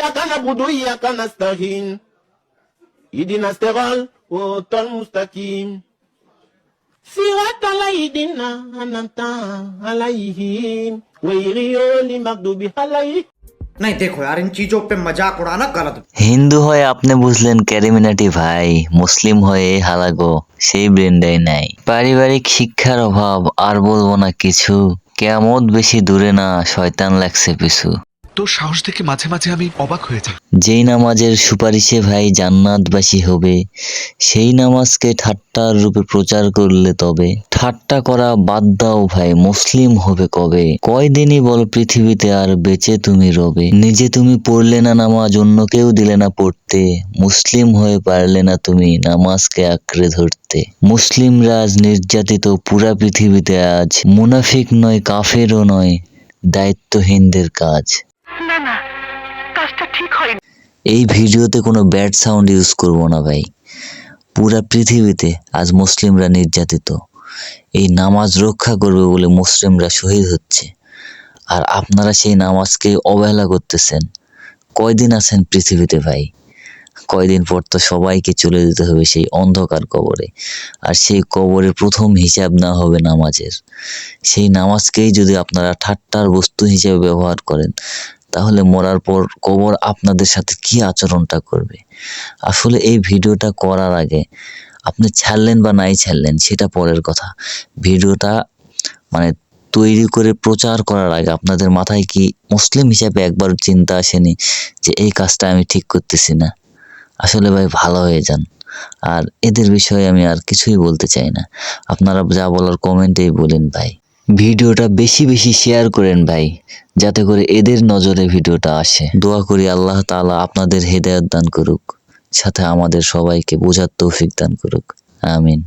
إياك نعبد وإياك نستعين اهدنا الصراط المستقيم صراط الذين أنعمت عليهم غير المغضوب عليهم नहीं देखो यार इन चीजों पे मजाक उड़ाना गलत হিন্দু হয়ে আপনি বুঝলেন ক্যারিমিনাটি ভাই মুসলিম হয়ে হালাগো সেই ব্রেন্ডাই নাই পারিবারিক শিক্ষার অভাব আর বলবো না কিছু কেমত বেশি দূরে না শয়তান লাগছে পিছু তোর সাহস দেখে মাঝে মাঝে আমি অবাক হয়ে যাই। যেই নামাজের সুপারিশে ভাই জান্নাতবাসী হবে, সেই নামাজকে ঠাট্টার রূপে প্রচার করলে তবে। ঠাট্টা করা বাদ দাও ভাই, মুসলিম হবে কবে? কয়দিনই বল পৃথিবীতে আর বেঁচে তুমি রবে? নিজে তুমি পড়লে না নামাজ, অন্য কেউ দিলে না পড়তে। মুসলিম হয়ে পারলে না তুমি নামাজকে আঁকড়ে ধরতে। মুসলিমরা আজ নির্যাতিত পুরা পৃথিবীতে আজ। মুনাফিক নয়, কাফেরও নয়, দায়িত্বহীনদের কাজ। এই ভিডিওতে কোনো ব্যাড সাউন্ড ইউজ করব না ভাই। পুরা পৃথিবীতে আজ মুসলিমরা নির্যাতিত। এই নামাজ রক্ষা করবে বলে মুসলিমরা শহীদ হচ্ছে। আর আপনারা সেই নামাজকে অবহেলা করতেছেন। কয়দিন আছেন পৃথিবীতে ভাই? কয়দিন পর তো সবাইকে চলে যেতে হবে সেই অন্ধকার কবরে। আর সেই কবরের প্রথম হিসাব না হবে নামাজের। সেই নামাজকেই যদি আপনারা ঠাট্টার বস্তু হিসেবে ব্যবহার করেন তাহলে মরার পর কবর আপনাদের সাথে কি আচরণটা করবে? আসলে এই ভিডিওটা করার আগে আপনি ছাড়লেন বা নাই ছাড়লেন সেটা পরের কথা। ভিডিওটা মানে তৈরি করে প্রচার করার আগে আপনাদের মাথায় কি মুসলিম হিসাবে একবার চিন্তা আসেনি যে এই কাজটা আমি ঠিক করতেছি না? আসলে ভাই ভালো হয়ে যান। আর এদের বিষয়ে আমি আর কিছুই বলতে চাই না। আপনারা যা বলার কমেন্টেই বলেন ভাই। ভিডিওটা বেশি বেশি শেয়ার করেন ভাই, যাতে করে এদের নজরে ভিডিওটা আসে। দোয়া করি আল্লাহ তালা আপনাদের হেদায়ত দান করুক, সাথে আমাদের সবাইকে বোঝার তৌফিক দান করুক। আমিন।